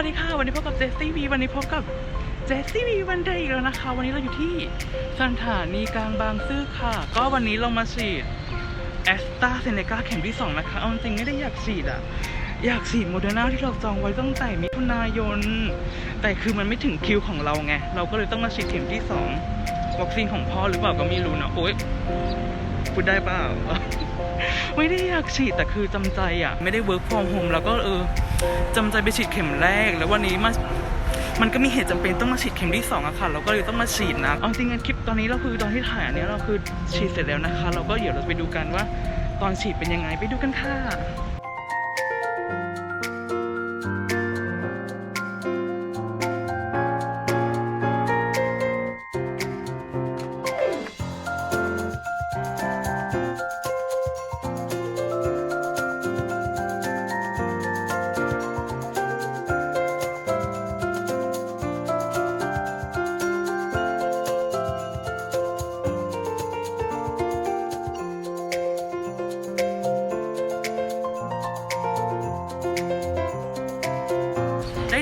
วัสดีค่ะ วันนี้พบกับเจสซี่วีวันนี้พบกับเจสซี่วีวันเดย์อีกแล้วนะคะ วันนี้เราอยู่ที่สถานีกลางบางซื่อค่ะ ก็วันนี้เรามาฉีดแอสตราเซเนกาเข็มที่ 2 นะคะ เอาจริงไม่ได้อยากฉีดอะอยากฉีดโมเดอร์นาที่เราจองไว้ตั้งแต่มิถุนายน แต่คือมันไม่ถึงคิวของเราไง เราก็เลยต้องมาฉีดเข็มที่ 2 วัคซีนของพ่อหรือเปล่าก็ไม่รู้นะโอ๊ยพูดได้เปล่า ไม่ได้อยากฉีดแต่คือจำใจอะ ไม่ได้ work from home แล้วก็เออจำใจไปฉีดเข็มแรก แล้ววันนี้มามันก็มีเหตุจำเป็นต้องมาฉีดเข็มที่สองอะค่ะ เราก็เลยต้องมาฉีดนะ เอาจริงๆคลิปตอนนี้เราคือตอนที่ถ่ายอันนี้เราคือฉีดเสร็จแล้วนะคะ เราก็เดี๋ยวเราไปดูกันว่า ตอนฉีดเป็นยังไงไปดูกันค่ะ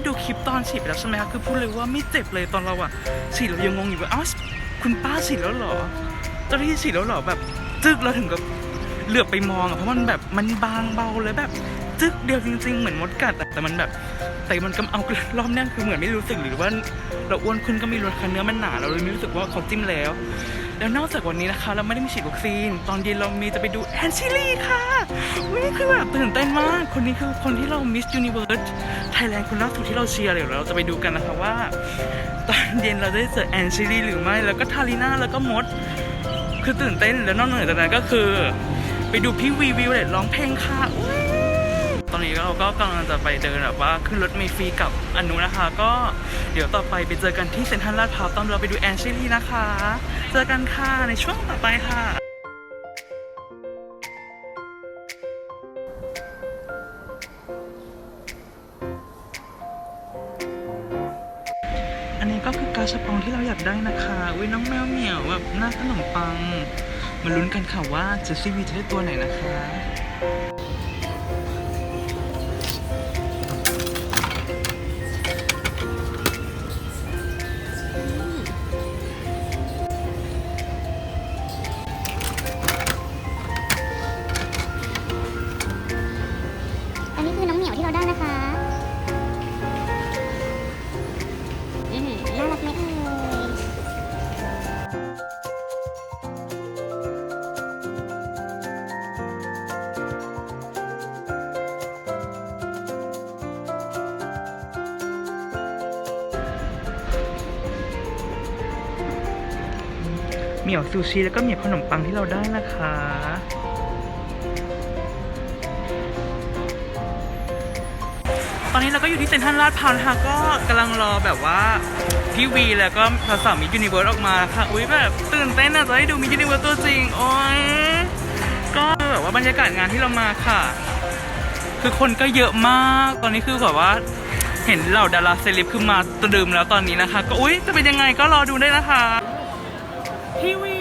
ดูคลิปตอนฉีดไปแล้วใช่ไหมคะคือพูดเลยว่าไม่เจ็บเลยตอนเราอะฉีดเรายังงงอยู่ว่าอ้าวคุณป้าฉีดแล้วเหรอเจ้าหน้าที่ฉีดแล้วเหรอแบบจึกเราถึงกับเหลือบไปมองอะเพราะมันแบบมันบางเบาเลยแบบจึกเดียวจริง ๆ เหมือนมดกัดอะแต่มันแบบแต่มันก็เอารอบเนี้ยคือเหมือนไม่รู้สึกหรือว่าเราอ้วนขึ้นก็ไม่รู้ค่ะเนื้อมันหนาเราเลยไม่รู้สึกว่าเขาจิ้มแล้ว แล้วนอกจากวันนี้นะคะ เราไม่ได้มีฉีดวัคซีน ตอนเย็นเรามีจะไปดูแอนชิลี่ค่ะวิคือแบบตื่นเต้นมาก คนนี้คือคนที่เรามิส s u นิเวิร์สไทยแลนด์คนล่าสุดที่เราเชียร์เลยเดี๋ยวเราจะไปดูกันนะคะว่า ตอนเย็นเราได้เจอแอนชิลี่หรือไม่ แล้วก็ทารีน่าแล้วก็มด คือตื่นเต้นแล้วนอกเหนือจากนั้นก็คือ ไปดูพี่วีวิวเลตร้องเพลงค่ะ นี้เราก็กำลังจะไปเดินแบบว่าขึ้นรถเมล์ฟรีกับอนุนะคะ ก็เดี๋ยวต่อไปไปเจอกันที่เซ็นทรัลลาดพร้าวตอนเราไปดูแอนชิลี่นะคะ เจอกันค่ะในช่วงต่อไปค่ะ อันนี้ก็คือกาชาปองที่เราอยากได้นะคะอุ้ยน้องแมวเหมียวแบบหน้าขนมปัง มาลุ้นกันค่ะว่าเจสซี่วีจะได้ตัวไหนนะคะ เหมียวซูชิแล้วก็เหมียวขนมปังที่เราได้นะคะ ตอนนี้เราก็อยู่ที่เซ็นทรัลลาดพร้าวนะคะก็กำลังรอแบบว่าพี่วีแล้วก็ภาษามิยูนิเวิร์สออกมาค่ะ อุ้ยแบบตื่นเต้นอะจะได้ดูมิยูนิเวิร์สตัวจริง โอ้ย ก็แบบว่าบรรยากาศงานที่เรามาค่ะ คือคนก็เยอะมาก ตอนนี้คือแบบว่าเห็นเหล่าดาราเซเลบคือมาตะดึมแล้วตอนนี้นะคะ ก็อุ้ยจะเป็นยังไงก็รอดูได้นะคะ พี่วี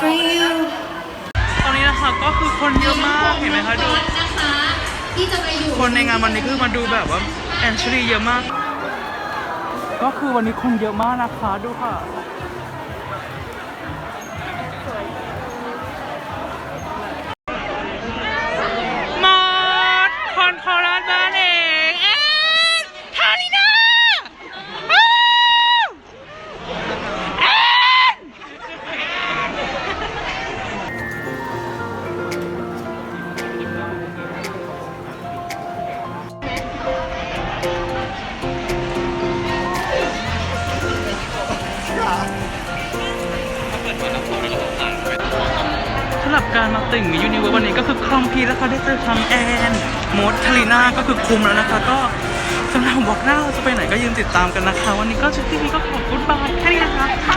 for you. ตอนนี้นะคะก็คือคนเยอะมากเห็นไหมคะดูนะคะที่จะมาอยู่คนในงานวันนี้คือมาดูแบบว่าแอนชลีเยอะมาก ก็คือวันนี้คนเยอะมากนะคะดูค่ะ หรับการมาติ่งยูนิเวอร์วันนี้ก็คือครองพีแล้วค่ะได้เจอทั้งแอนมดทารีน่าก็คือคุมแล้วนะคะ ก็สำหรับบอกหน้าเราจะไปไหนก็ยืนติดตามกันนะคะ วันนี้ก็ชุดที่นี้ก็ขอบุ๊ดบายแค่นี้นะคะ